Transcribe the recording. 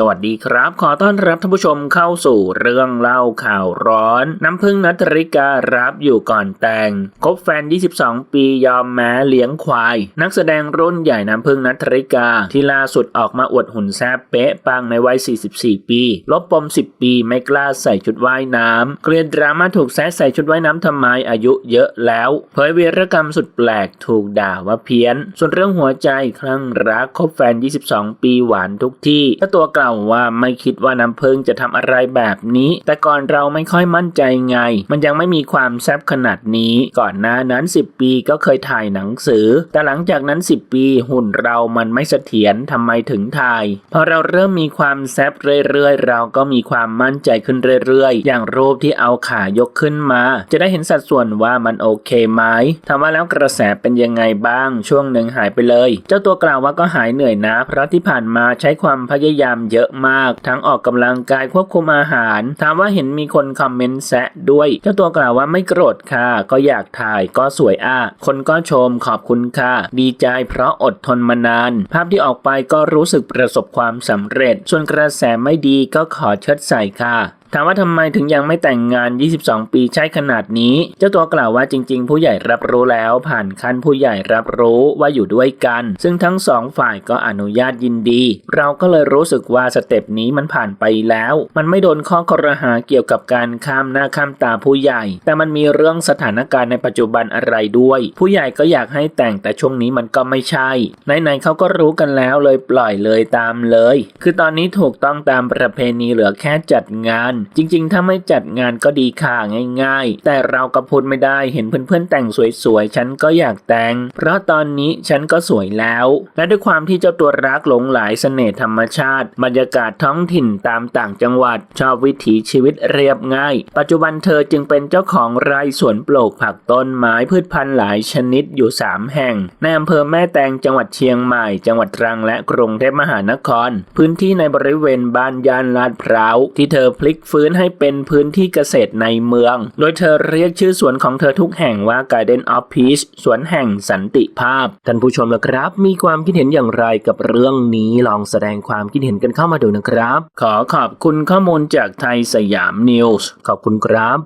สวัสดีครับ ขอต้อนรับท่านผู้ชมเข้าสู่เรื่องเล่าข่าวร้อน น้ำพึ่งนัทริการับอยู่ก่อนแต่งคบแฟน 22 ปียอมแม้เลี้ยงควาย นักแสดงรุ่นใหญ่น้ำพึ่งนัทริกา ที่ล่าสุดออกมาอวดหุ่นแซบเป๊ะปังในวัย 44 ปี ลบปม 10 ปีไม่กล้าใส่ชุดว่ายน้ำเกลียดดราม่าถูกแซะใส่ชุดว่ายน้ำทำไมอายุเยอะแล้วเผยวีรกรรมสุดแปลกถูกด่าว่าเพี้ยน ส่วนเรื่องหัวใจคลั่งรักคบแฟน 22 ปีหวานทุกที่เจ้าตัวกล่าวว่าไม่คิดว่าน้ำพึ่งจะทำอะไรแบบนี้ แต่ก่อนเราไม่ค่อยมั่นใจไง มันยังไม่มีความแซบขนาดนี้ ก่อนหน้านั้น 10 ปีก็เคยถ่ายหนังสือ แต่หลังจากนั้น 10 ปีหุ่นเรามันไม่เสถียรทำไมถึงถ่ายพอเราเริ่มมีความแซบเรื่อยๆ เราก็มีความมั่นใจขึ้นเรื่อยๆ อย่างรูปที่เอาขายกขึ้นมา จะได้เห็นสัดส่วนว่ามันโอเคไหมถามว่าแล้วกระแสเป็นยังไงบ้างช่วงหนึ่งหายไปเลย เจ้าตัวกล่าวว่าก็หายเหนื่อยนะ เพราะที่ผ่านมาใช้ความพยายามเยอะมาก ทั้งออกกำลังกายควบคุมอาหาร ถามว่าเห็นมีคนคอมเมนต์แซะด้วยเจ้าตัวกล่าวว่าไม่โกรธค่ะ ก็อยากถ่ายก็สวยอะคนก็ชมขอบคุณค่ะ ดีใจเพราะอดทนมานาน ภาพที่ออกไปก็รู้สึกประสบความสำเร็จ ส่วนกระแสไม่ดีก็ขอเชิดใส่ค่ะ ถามว่าทำไมถึงยังไม่แต่งงาน 22 ปีใช่ขนาดนี้ เจ้าตัวกล่าวว่าจริง ๆ ผู้ใหญ่รับรู้แล้วผ่านขั้นผู้ใหญ่รับรู้ว่าอยู่ด้วยกัน ซึ่งทั้งสองฝ่ายก็อนุญาตยินดี เราก็เลยรู้สึกว่าสเต็ปนี้มันผ่านไปแล้ว มันไม่โดนข้อคอรหาเกี่ยวกับการข้ามหน้าข้ามตาผู้ใหญ่ แต่มันมีเรื่องสถานการณ์ในปัจจุบันอะไรด้วย ผู้ใหญ่ก็อยากให้แต่งแต่ช่วงนี้มันก็ไม่ใช่ไหนๆเขาก็รู้กันแล้วเลยปล่อยเลยตามเลย คือตอนนี้ถูกต้องตามประเพณีเหลือแค่จัดงานจริงๆ ถ้าไม่จัดงานก็ดีค่ะง่าย ๆ แต่เราก็พูดไม่ได้เห็นเพื่อนๆแต่งสวยๆ ฉันก็อยากแต่ง เพราะตอนนี้ฉันก็สวยแล้ว และด้วยความที่เจ้าตัวรักหลงไหลเสน่ห์ธรรมชาติ บรรยากาศท้องถิ่นตามต่างจังหวัด ชอบวิถีชีวิตเรียบง่าย ปัจจุบันเธอจึงเป็นเจ้าของไร่สวนปลูกผักต้นไม้พืชพันธุ์หลายชนิดอยู่ 3 แห่งในอำเภอแม่แตงจังหวัดเชียงใหม่ จังหวัดตรังและกรุงเทพมหานคร พื้นที่ในบริเวณบ้านยานลาดพร้าวที่เธอพลิกฟื้นให้เป็นพื้นที่เกษตรในเมือง โดยเธอเรียกชื่อสวนของเธอทุกแห่งว่า Garden of Peace สวนแห่งสันติภาพ ท่านผู้ชมละครับ มีความคิดเห็นอย่างไรกับเรื่องนี้ลองแสดงความคิดเห็นกันเข้ามาดูนะครับ ขอขอบคุณข้อมูลจากไทยสยามนิวส์ขอบคุณครับ